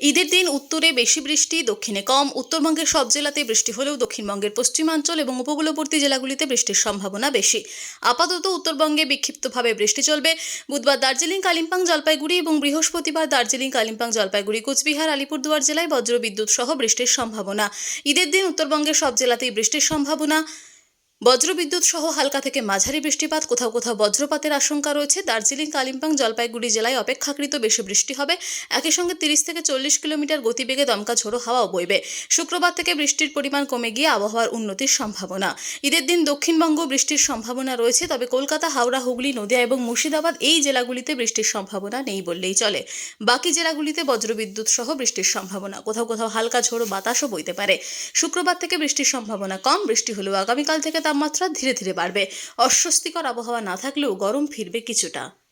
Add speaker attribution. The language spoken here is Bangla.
Speaker 1: ঈদের দিন উত্তরে বেশি বৃষ্টি, দক্ষিণে কম, উত্তরবঙ্গের সব জেলাতে বৃষ্টি হলেও দক্ষিণবঙ্গের পশ্চিমাঞ্চল এবং উপকূলবর্তী জেলাগুলিতে বৃষ্টির সম্ভাবনা বেশি। আপাতত উত্তরবঙ্গে বিক্ষিপ্তভাবে বৃষ্টি চলবে। বুধবার দার্জিলিং, কালিম্পং, জলপাইগুড়ি এবং বৃহস্পতিবার দার্জিলিং, কালিম্পং, জলপাইগুড়ি, কোচবিহার, আলিপুরদুয়ার জেলায় বজ্রবিদ্যুৎ সহ বৃষ্টির সম্ভাবনা। ঈদের দিন উত্তরবঙ্গের সব জেলাতেই বৃষ্টির সম্ভাবনা। বজ্রবিদ্যুৎ সহ হালকা থেকে মাঝারি বৃষ্টিপাত, কোথাও কোথাও বজ্রপাতের আশঙ্কা রয়েছে। দার্জিলিং, কালিম্পং, জলপাইগুড়ি জেলায় অপেক্ষাকৃত বেশি বৃষ্টি হবে। একই সঙ্গে তিরিশ থেকে চল্লিশ কিলোমিটার গতিবেগে দমকা ঝোড়ো হাওয়াও বইবে। শুক্রবার থেকে বৃষ্টির পরিমাণ কমে গিয়ে আবহাওয়ার উন্নতির সম্ভাবনা। ঈদের দিন দক্ষিণবঙ্গ বৃষ্টির সম্ভাবনা রয়েছে, তবে কলকাতা, হাওড়া, হুগলি, নদিয়া এবং মুর্শিদাবাদ এই জেলাগুলিতে বৃষ্টির সম্ভাবনা নেই বললেই চলে। বাকি জেলাগুলিতে বজ্রবিদ্যুৎ সহ বৃষ্টির সম্ভাবনা, কোথাও কোথাও হালকা ঝোড়ো বাতাসও বইতে পারে। শুক্রবার থেকে বৃষ্টির সম্ভাবনা কম, বৃষ্টি হলেও আগামীকাল থেকে তাপমাত্রা ধীরে ধীরে বাড়বে। অস্বস্তিকর আবহাওয়া না থাকলেও গরম ফিরবে কিছুটা।